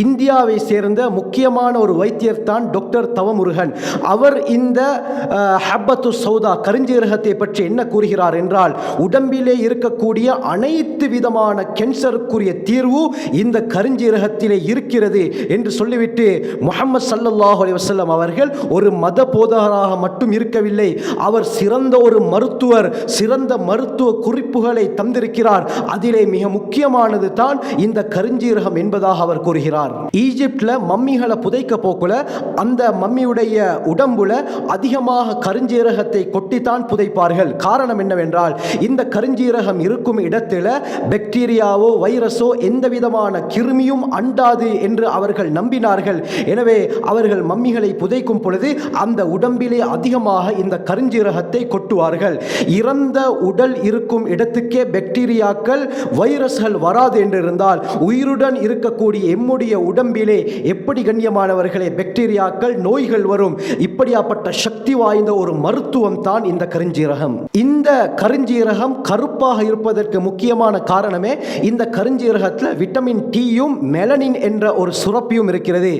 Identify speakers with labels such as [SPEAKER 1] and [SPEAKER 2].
[SPEAKER 1] இந்தியாவை சேர்ந்த முக்கியமான ஒரு வைத்தியர் தான் டாக்டர் தவமுருகன். அவர் இந்த ஹப்பத்து சௌதா கருஞ்சீரகத்தை பற்றி என்ன கூறுகிறார் என்றால் உடம்பிலே இருக்கக்கூடிய அனைத்து விதமான கேன்சருக்குரிய தீர்வு இந்த கருஞ்சீரகத்திலே இருக்கிறது என்று சொல்லிவிட்டு முகமது சல்லல்லாஹு அலைஹி அவர்கள் ஒரு மத போதகராக மட்டும் இருக்கவில்லை அவர் சிறந்த ஒரு மருத்துவர் சிறந்த மருத்துவ குறிப்புகளை தந்திருக்கிறார். அதிலே மிக முக்கியமானது தான் இந்த கருஞ்சீரகம் என்பதாக அவர் கூறுகிறார். ஈஜிப்ட்ல மம்மிகளை புதைக்க போக்குல அந்த மம்மியுடைய உடம்புல அதிகமாக கருஞ்சீரகத்தை கொட்டித்தான் புதைப்பார்கள். காரணம் என்னவென்றால் இந்த கருஞ்சீரகம் இருக்கும் இடத்துல பாக்டீரியாவோ வைரஸோ எந்த விதமான கிருமியும் அண்டாது என்று அவர்கள் நம்பினார்கள். எனவே அவர்கள் மம்மிகளை புதைக்கும் பொழுது அந்த உடம்பிலே அதிகமாக இந்த கருஞ்சீரகத்தை கொட்டுவார்கள். இறந்த உடல் இருக்கும் இடத்துக்கே பாக்டீரியாக்கள் வைரஸ்கள் வராது என்று இருந்தால் உயிருடன் இருக்கக்கூடிய எம்முடைய உடம்பிலே எப்படி கண்ணியமானவர்களே பாக்டீரியாக்கள் நோய்கள் வரும். இப்படியாப்பட்ட சக்தி வாய்ந்த ஒரு மருத்துவம் தான் இந்த கருஞ்சீரகம். இந்த கருஞ்சீரகம் கருப்பாக இருப்பதற்கு முக்கியமான காரணமே இந்த கருஞ்சீரகத்தில் விட்டமின் டியும் மெலனின் என்ற ஒரு சுரப்பியும் இருக்கிறது.